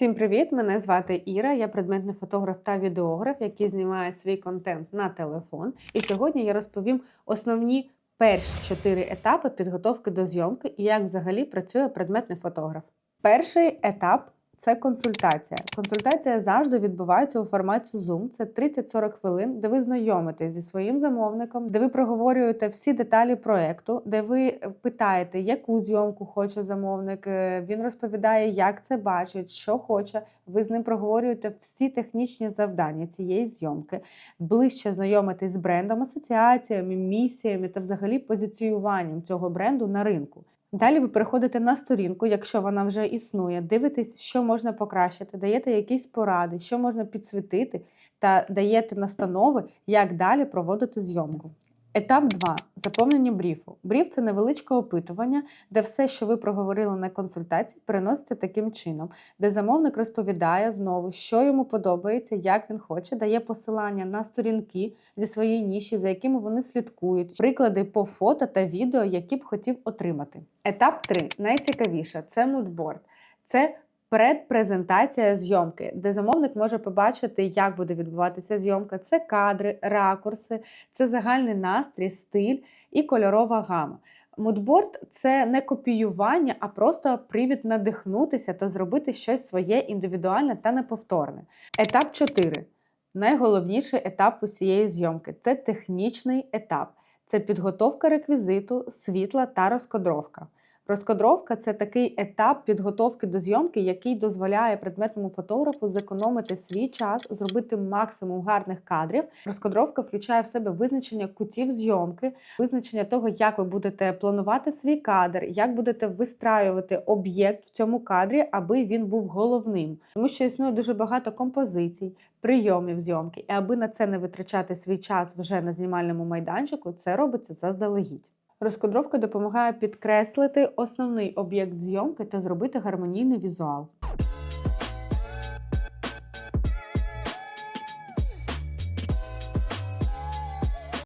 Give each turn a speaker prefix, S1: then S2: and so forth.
S1: Всім привіт! Мене звати Іра. Я предметний фотограф та відеограф, який знімає свій контент на телефон. І сьогодні я розповім основні перші чотири етапи підготовки до зйомки і як взагалі працює предметний фотограф. Перший етап це консультація. Консультація завжди відбувається у форматі Zoom. Це 30-40 хвилин, де ви знайомитесь зі своїм замовником, де ви проговорюєте всі деталі проекту, де ви питаєте, яку зйомку хоче замовник. е, Він розповідає, як це бачить, що хоче. Ви з ним проговорюєте всі технічні завдання цієї зйомки, ближче знайомитесь з брендом, асоціаціями, місіями та взагалі позиціюванням цього бренду на ринку. Далі ви переходите на сторінку, якщо вона вже існує, дивитесь, що можна покращити, даєте якісь поради, що можна підсвітити, та даєте настанови, як далі проводити зйомку. Етап 2. Заповнення бріфу. Бріф це невеличке опитування, де все, що ви проговорили на консультації, переноситься таким чином, де замовник розповідає знову, що йому подобається, як він хоче, дає посилання на сторінки зі своєї ніші, за якими вони слідкують, приклади по фото та відео, які б хотів отримати. Етап 3. найцікавіше це мудборд. Це предпрезентація зйомки, де замовник може побачити, як буде відбуватися зйомка. Це кадри, ракурси, це загальний настрій, стиль і кольорова гама. Мудборд це не копіювання, а просто привід надихнутися та зробити щось своє індивідуальне та неповторне. Етап 4. Найголовніший етап усієї зйомки це технічний етап. Це підготовка реквізиту, світла та розкодровка. Розкодровка це такий етап підготовки до зйомки, який дозволяє предметному фотографу зекономити свій час, зробити максимум гарних кадрів. Розкодровка включає в себе визначення кутів зйомки, визначення того, як ви будете планувати свій кадр, як будете вистраювати об'єкт в цьому кадрі, аби він був головним, тому що існує дуже багато композицій, прийомів зйомки, і аби на це не витрачати свій час вже на знімальному майданчику, це робиться заздалегідь. Розкодровка допомагає підкреслити основний об'єкт зйомки та зробити гармонійний візуал.